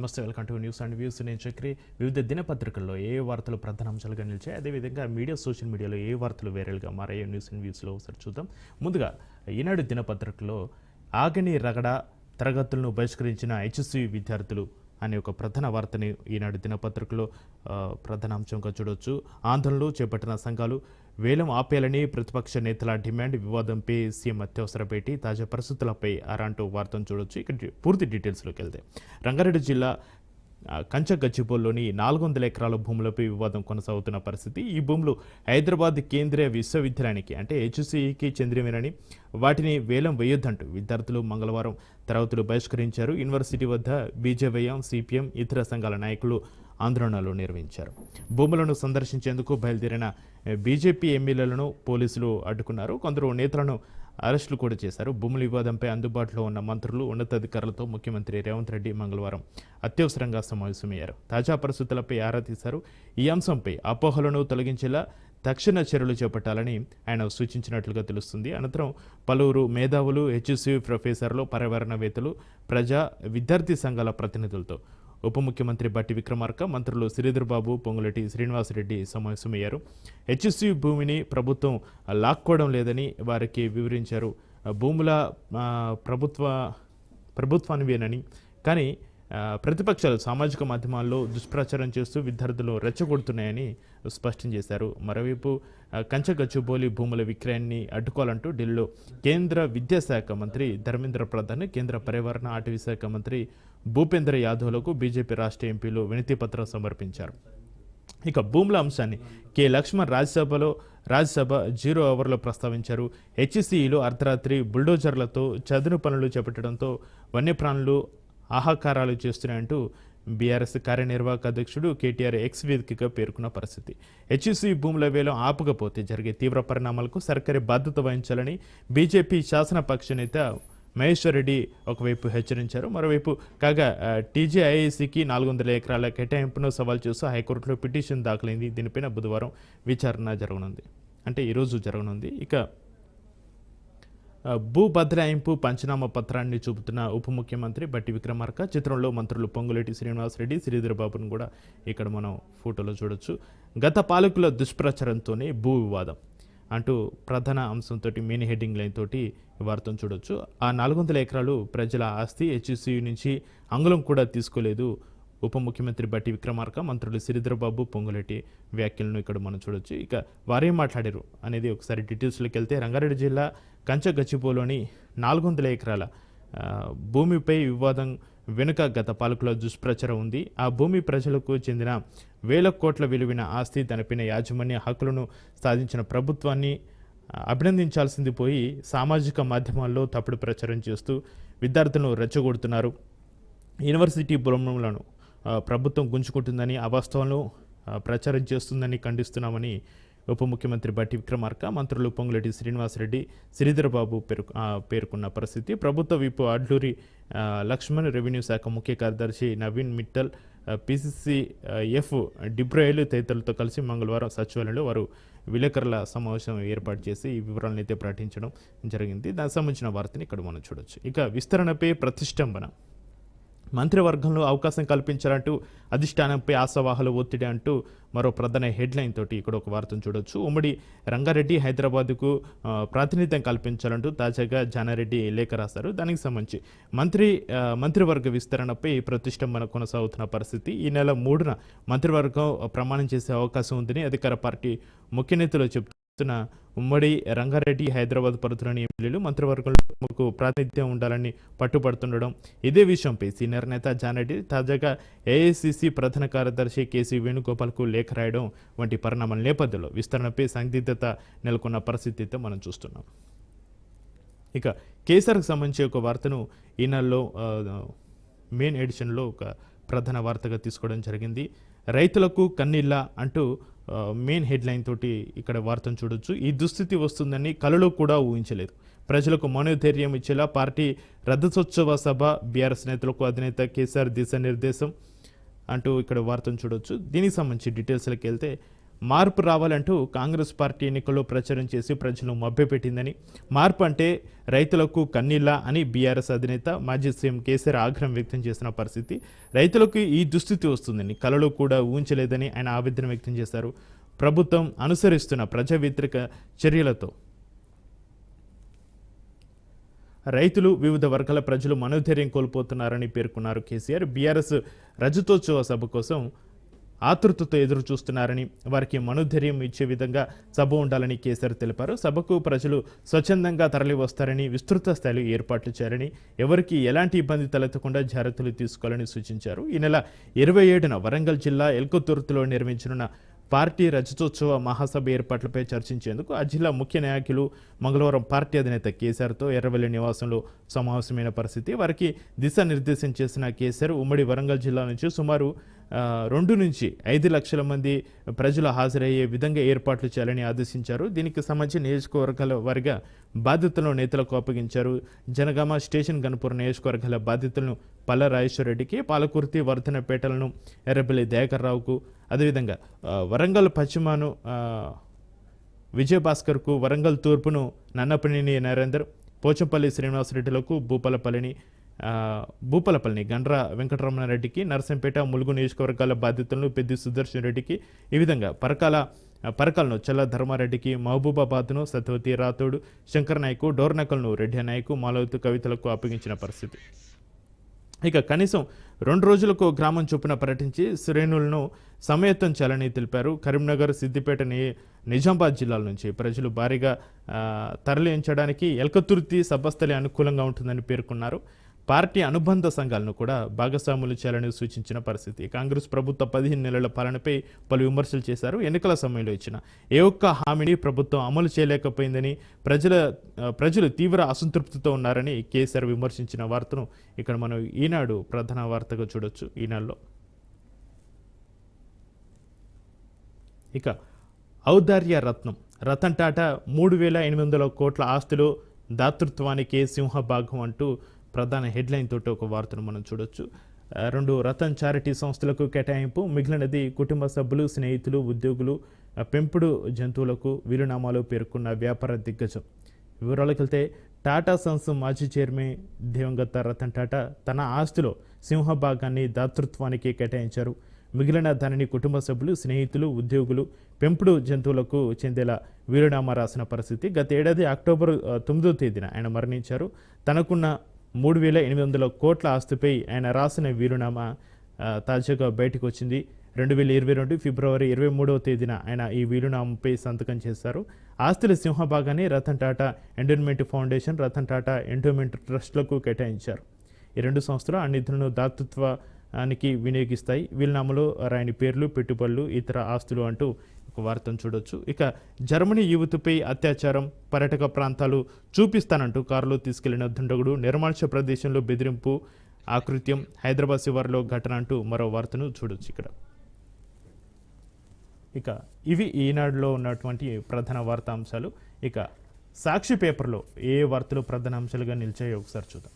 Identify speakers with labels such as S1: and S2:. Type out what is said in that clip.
S1: నమస్తే welcome to news and views. నేను చక్రి. వివిధ దినపత్రికల్లో ఏ వార్తలు ప్రధాన అంశాలుగా నిలిచాయి అదేవిధంగా మీడియా సోషల్ మీడియాలో ఏ వార్తలు వైరల్గా మారాయో న్యూస్ అండ్ వ్యూస్లో ఒకసారి చూద్దాం. ముందుగా ఈనాడు దినపత్రికలో ఆగని రగడ తరగతులను బహిష్కరించిన హెచ్ఎస్సి విద్యార్థులు అనే ఒక ప్రధాన వార్తని ఈనాడు దినపత్రికలో ప్రధాన అంశంగా చూడవచ్చు ఆందోళనలు చేపట్టిన సంఘాలు వేలం ఆపేయాలని ప్రతిపక్ష నేతల డిమాండ్ వివాదంపై సీఎం అత్యవసర భేటీ తాజా పరిస్థితులపై అరాంటూ వార్తను చూడొచ్చు. ఇక్కడ పూర్తి డీటెయిల్స్లోకి వెళ్తే రంగారెడ్డి జిల్లా ఆ, కంచ నాలుగు వందల ఎకరాల భూములపై వివాదం కొనసాగుతున్న పరిస్థితి. ఈ భూములు హైదరాబాద్ కేంద్రీయ విశ్వవిద్యాలయానికి అంటే హెచ్సిఈకి చెందినవేనని వాటిని వేలం వేయొద్దంటూ విద్యార్థులు మంగళవారం తరగతులు బహిష్కరించారు. యూనివర్సిటీ వద్ద బీజేవైఎం సిపిఎం ఇతర సంఘాల నాయకులు ఆందోళనలు నిర్వహించారు. భూములను సందర్శించేందుకు బయలుదేరిన బీజేపీ ఎమ్మెల్యేలను పోలీసులు అడ్డుకున్నారు. కొందరు నేతలను అరెస్టులు కూడా చేశారు. భూముల వివాదంపై అందుబాటులో ఉన్న మంత్రులు ఉన్నతాధికారులతో ముఖ్యమంత్రి రేవంత్ రెడ్డి మంగళవారం అత్యవసరంగా సమావేశమయ్యారు. తాజా పరిస్థితులపై ఆరా తీశారు. ఈ అంశంపై అపోహలను తొలగించేలా తక్షణ చర్యలు చేపట్టాలని ఆయన సూచించినట్లుగా తెలుస్తుంది. అనంతరం పలువురు మేధావులు హెచ్ఎస్యు ప్రొఫెసర్లు పర్యావరణవేత్తలు ప్రజా విద్యార్థి సంఘాల ప్రతినిధులతో ఉప ముఖ్యమంత్రి బట్టి విక్రమార్క మంత్రులు శ్రీధర్బాబు పొంగులటి శ్రీనివాసరెడ్డి సమావేశమయ్యారు. హెచ్ఎస్సి భూమిని ప్రభుత్వం లాక్కోవడం లేదని వారికి వివరించారు. భూముల ప్రభుత్వ ప్రభుత్వానివేనని. కానీ ప్రతిపక్షాలు సామాజిక మాధ్యమాల్లో దుష్ప్రచారం చేస్తూ విద్యార్థులు రెచ్చగొడుతున్నాయని స్పష్టం చేశారు. మరోవైపు కంచగచ్చుబోలి భూముల విక్రయాన్ని అడ్డుకోవాలంటూ ఢిల్లీలో కేంద్ర విద్యాశాఖ మంత్రి ధర్మేంద్ర ప్రధాన్ కేంద్ర పర్యావరణ అటవీ శాఖ మంత్రి భూపేంద్ర యాదవ్లకు బీజేపీ రాష్ట్ర ఎంపీలు వినతిపత్రం సమర్పించారు. ఇక భూముల అంశాన్ని కె. లక్ష్మణ్ రాజ్యసభలో రాజ్యసభ జీరో అవర్లో ప్రస్తావించారు. హెచ్సిఈలో అర్ధరాత్రి బుల్డోజర్లతో చదును పనులు చేపట్టడంతో వన్యప్రాణులు ఆహాకారాలు చేస్తున్నాయంటూ బీఆర్ఎస్ కార్యనిర్వాహక అధ్యక్షుడు కేటీఆర్ ఎక్స్ వేదికగా పేర్కొన్న పరిస్థితి. హెచ్సి భూముల వేలం ఆపకపోతే జరిగే తీవ్ర పరిణామాలకు సర్కారీ బాధ్యత వహించాలని బీజేపీ శాసనపక్ష నేత మహేశ్వర్ రెడ్డి ఒకవైపు హెచ్చరించారు మరోవైపు కాగా టీజేఐఏసీకి నాలుగు వందల ఎకరాల కేటాయింపును సవాల్ చేస్తూ హైకోర్టులో పిటిషన్ దాఖలైంది. దీనిపైన బుధవారం విచారణ జరగనుంది. అంటే ఈరోజు జరగనుంది. ఇక భూ బదలాయింపు పంచనామా పత్రాన్ని చూపుతున్న ఉప ముఖ్యమంత్రి బట్టి విక్రమార్క చిత్రంలో మంత్రులు పొంగులేటి శ్రీనివాసరెడ్డి శ్రీధర్ బాబును కూడా ఇక్కడ మనం ఫోటోలో చూడొచ్చు. గత పాలకుల దుష్ప్రచారంతోనే భూ వివాదం. అంటూ ప్రధాన అంశంతో మెయిన్ హెడ్డింగ్ లైన్ తోటి వార్తను చూడొచ్చు. ఆ నాలుగు వందల ఎకరాలు ప్రజల ఆస్తి హెచ్సియు నుంచి అంగుళం కూడా తీసుకోలేదు. ఉప ముఖ్యమంత్రి బట్టి విక్రమార్క మంత్రులు శ్రీధర్ పొంగులెట్టి వ్యాఖ్యలను ఇక్కడ మనం చూడొచ్చు. ఇక వారేం మాట్లాడారు అనేది ఒకసారి డీటెయిల్స్లోకి వెళ్తే రంగారెడ్డి జిల్లా కంచగచ్చిపోలోని నాలుగు వందల ఎకరాల భూమిపై వివాదం వెనుక గత పాలకుల దుష్ప్రచారం ఉంది. ఆ భూమి ప్రజలకు చెందిన వేల కోట్ల విలువైన ఆస్తి దానిపైన యాజమాన్య హక్కులను సాధించిన ప్రభుత్వాన్ని అభినందించాల్సింది పోయి సామాజిక మాధ్యమాల్లో తప్పుడు ప్రచారం చేస్తూ విద్యార్థులను రెచ్చగొడుతున్నారు. యూనివర్సిటీ భూములను ప్రభుత్వం గుంజుకుంటుందని అవాస్తవాలను ప్రచారం చేస్తుందని ఖండిస్తున్నామని ఉప ముఖ్యమంత్రి బట్టి విక్రమార్క మంత్రులు పొంగులేటి శ్రీనివాసరెడ్డి శ్రీధరబాబు పేరు పేర్కొన్న పరిస్థితి. ప్రభుత్వ విపు అడ్లూరి లక్ష్మణ్ రెవెన్యూ శాఖ ముఖ్య కార్యదర్శి నవీన్ మిట్టల్ పిసిసి ఎఫ్ డిబ్రాయిల్ తదితరులతో కలిసి మంగళవారం సచివాలయంలో వారు విలేకరుల సమావేశం ఏర్పాటు చేసి ఈ వివరాలను అయితే ప్రకటించడం జరిగింది. దానికి సంబంధించిన వార్తని ఇక్కడ మనం చూడొచ్చు. ఇక విస్తరణపై ప్రతిష్టంభన మంత్రివర్గంలో అవకాశం కల్పించాలంటూ అధిష్టానంపై ఆశావాహలు ఒత్తిడి అంటూ మరో ప్రధాన హెడ్లైన్ తోటి ఇక్కడ ఒక వార్తను చూడొచ్చు. ఉమ్మడి రంగారెడ్డి హైదరాబాద్కు ప్రాతినిధ్యం కల్పించాలంటూ తాజాగా జానారెడ్డి లేఖ రాశారు. దానికి సంబంధించి మంత్రి మంత్రివర్గ విస్తరణపై ప్రతిష్టంభన కొనసాగుతున్న పరిస్థితి ఈ నెల మూడున మంత్రివర్గం ప్రమాణం చేసే అవకాశం ఉందని అధికార పార్టీ ముఖ్య నేతలు చెబుతున్న ఉమ్మడి రంగారెడ్డి హైదరాబాద్ పరిధిలోని ఎమ్మెల్యేలు మంత్రివర్గంలో తమకు ప్రాతినిధ్యం ఉండాలని పట్టుబడుతుండడం ఇదే విషయంపై సీనియర్ నేత జానరెడ్డి తాజాగా ఏఐసిసి ప్రధాన కార్యదర్శి కేసీ వేణుగోపాల్కు లేఖ రాయడం వంటి పరిణామాల నేపథ్యంలో విస్తరణపై సందిగ్ధత నెలకొన్న పరిస్థితి అయితే మనం చూస్తున్నాం. ఇక కేసీఆర్కి సంబంధించి ఒక వార్తను ఈ నెలలో మెయిన్ ఎడిషన్లో ఒక ప్రధాన వార్తగా తీసుకోవడం జరిగింది. రైతులకు కన్నీళ్ళ అంటూ మెయిన్ హెడ్లైన్ తోటి ఇక్కడ వార్తను చూడొచ్చు. ఈ దుస్థితి వస్తుందని కలలో కూడా ఊహించలేదు. ప్రజలకు మనోధైర్యం ఇచ్చేలా పార్టీ రథసోత్సవ సభ బీఆర్ఎస్ నేతలకు అధినేత కేసీఆర్ దిశానిర్దేశం అంటూ ఇక్కడ వార్తను చూడొచ్చు. దీనికి సంబంధించి డీటెయిల్స్లోకి వెళ్తే మార్పు రావాలంటూ కాంగ్రెస్ పార్టీ ఎన్నికల్లో ప్రచారం చేసి ప్రజలను మభ్యపెట్టిందని. మార్పు అంటే రైతులకు కన్నీళ్ళ అని బీఆర్ఎస్ అధినేత మాజీ సీఎం కేసీఆర్ ఆగ్రహం వ్యక్తం చేసిన పరిస్థితి. రైతులకు ఈ దుస్థితి వస్తుందని కలలో కూడా ఊహించలేదని ఆయన ఆవేదన వ్యక్తం చేశారు. ప్రభుత్వం అనుసరిస్తున్న ప్రజా వ్యతిరేక చర్యలతో రైతులు వివిధ వర్గాల ప్రజలు మనోధైర్యం కోల్పోతున్నారని పేర్కొన్నారు కేసీఆర్. బీఆర్ఎస్ రజతోత్సవ సభ కోసం ఆతృతతో ఎదురు చూస్తున్నారని వారికి మనోధైర్యం ఇచ్చే విధంగా సభ ఉండాలని కేసీఆర్ తెలిపారు. సభకు ప్రజలు స్వచ్ఛందంగా తరలి వస్తారని విస్తృత స్థాయిలో ఏర్పాట్లు చేయాలని ఎవరికి ఎలాంటి ఇబ్బంది తలెత్తకుండా జాగ్రత్తలు తీసుకోవాలని సూచించారు. ఈ నెల ఇరవై ఏడున వరంగల్ జిల్లా ఎల్కొత్తుర్తిలో నిర్మించనున్న పార్టీ రజతోత్సవ మహాసభ ఏర్పాట్లపై చర్చించేందుకు ఆ జిల్లా ముఖ్య నాయకులు మంగళవారం పార్టీ అధినేత కేసీఆర్తో ఎర్రవెల్లి నివాసంలో సమావేశమైన పరిస్థితి. వారికి దిశానిర్దేశం చేసిన కేసీఆర్ ఉమ్మడి వరంగల్ జిల్లా నుంచి సుమారు రెండు నుంచి ఐదు లక్షల మంది ప్రజలు హాజరయ్యే విధంగా ఏర్పాట్లు చేయాలని ఆదేశించారు. దీనికి సంబంధించి నియోజకవర్గాల వారిగా బాధ్యతలను నేతలకు అప్పగించారు. జనగామ స్టేషన్ గణపూర్ నియోజకవర్గాల బాధ్యతలను పల్ల రాజేశ్వరరెడ్డికి పాలకుర్తి వర్ధనపేటలను ఎర్రబెల్లి దయాకర్రావుకు అదేవిధంగా వరంగల్ పశ్చిమను విజయభాస్కర్కు వరంగల్ తూర్పును నన్నపనేని నరేందర్ పోచంపల్లి శ్రీనివాసరెడ్డిలకు భూపాలపల్లిని ఆ, భూపాలపల్లిని గండ్ర వెంకటరమణారెడ్డికి నరసింపేట ములుగు నియోజకవర్గాల బాధ్యతలను పెద్ది సుదర్శన్ రెడ్డికి ఈ విధంగా పరకాల పరకలను పరకాలను చల్ల ధర్మారెడ్డికి మహబూబాబాద్ను సత్యవతి రాథోడ్ శంకర్ నాయకు డోర్నకల్ను రెడ్డి నాయకు మాలవతి కవితలకు అప్పగించిన పరిస్థితి. ఇక కనీసం రెండు రోజులకు గ్రామం చొప్పున పర్యటించి శ్రేణులను సమయత్తం చేయాలని తెలిపారు. కరీంనగర్ సిద్దిపేట నిజామాబాద్ జిల్లాల నుంచి ప్రజలు భారీగా తరలించడానికి ఎల్కతుర్తి సభస్థలి అనుకూలంగా ఉంటుందని పేర్కొన్నారు. పార్టీ అనుబంధ సంఘాలను కూడా భాగస్వాములు చేయాలని సూచించిన పరిస్థితి. కాంగ్రెస్ ప్రభుత్వ పదిహేను నెలల పాలనపై పలు విమర్శలు చేశారు. ఎన్నికల సమయంలో ఇచ్చిన ఏ ఒక్క హామీని ప్రభుత్వం అమలు చేయలేకపోయిందని ప్రజల ప్రజలు తీవ్ర అసంతృప్తితో ఉన్నారని కేసీఆర్ విమర్శించిన వార్తను ఇక్కడ మనం ఈనాడు ప్రధాన వార్తగా చూడొచ్చు ఈనాడులో. ఇక ఔదార్య రత్నం. రతన్ టాటా మూడు వేల ఎనిమిది వందల కోట్ల ఆస్తులు దాతృత్వానికి సింహభాగం అంటూ ప్రధాన హెడ్లైన్ తోటి ఒక వార్తను మనం చూడొచ్చు. రెండు రతన్ చారిటీ సంస్థలకు కేటాయింపు మిగిలినది కుటుంబ సభ్యులు స్నేహితులు ఉద్యోగులు పెంపుడు జంతువులకు వీలునామాలు పేర్కొన్న వ్యాపార దిగ్గజం. వివరాలకు వెళ్తే టాటా సన్స్ మాజీ చైర్మన్ దివంగత రతన్ టాటా తన ఆస్తిలో సింహభాగాన్ని దాతృత్వానికి కేటాయించారు. మిగిలిన దానిని కుటుంబ సభ్యులు స్నేహితులు ఉద్యోగులు పెంపుడు జంతువులకు చెందేలా వీరునామా రాసిన పరిస్థితి గత ఏడాది అక్టోబర్ తొమ్మిదో తేదీన ఆయన మరణించారు. తనకున్న మూడు వేల ఎనిమిది వందల కోట్ల ఆస్తిపై ఆయన రాసిన వీరునామా తాజాగా బయటకు వచ్చింది. రెండు వేల ఇరవై రెండు ఫిబ్రవరి ఇరవై మూడవ తేదీన ఆయన ఈ వీలునామాపై సంతకం చేశారు. ఆస్తుల సింహభాగాన్ని Ratan Tata endowment foundation Ratan Tata endowment ట్రస్ట్లకు కేటాయించారు. ఈ రెండు సంస్థలు ఆ నిధులను దాతృత్వానికి వినియోగిస్తాయి. వీలునామాలో రాయని పేర్లు పెట్టుబడులు ఇతర ఆస్తులు అంటూ ఒక వార్తను చూడొచ్చు. ఇక జర్మనీ యువతిపై అత్యాచారం పర్యాటక ప్రాంతాలు చూపిస్తానంటూ కారులో తీసుకెళ్ళిన దుండగుడు నిర్మానుష ప్రదేశంలో బెదిరింపు ఆకృత్యం హైదరాబాద్ శివారులో ఘటన అంటూ మరో వార్తను చూడొచ్చు ఇక్కడ. ఇక ఇవి ఈనాడులో ఉన్నటువంటి ప్రధాన వార్తాంశాలు. ఇక సాక్షి పేపర్లో ఏ వార్తలు ప్రధాన అంశాలుగా నిలిచాయో ఒకసారి చూద్దాం.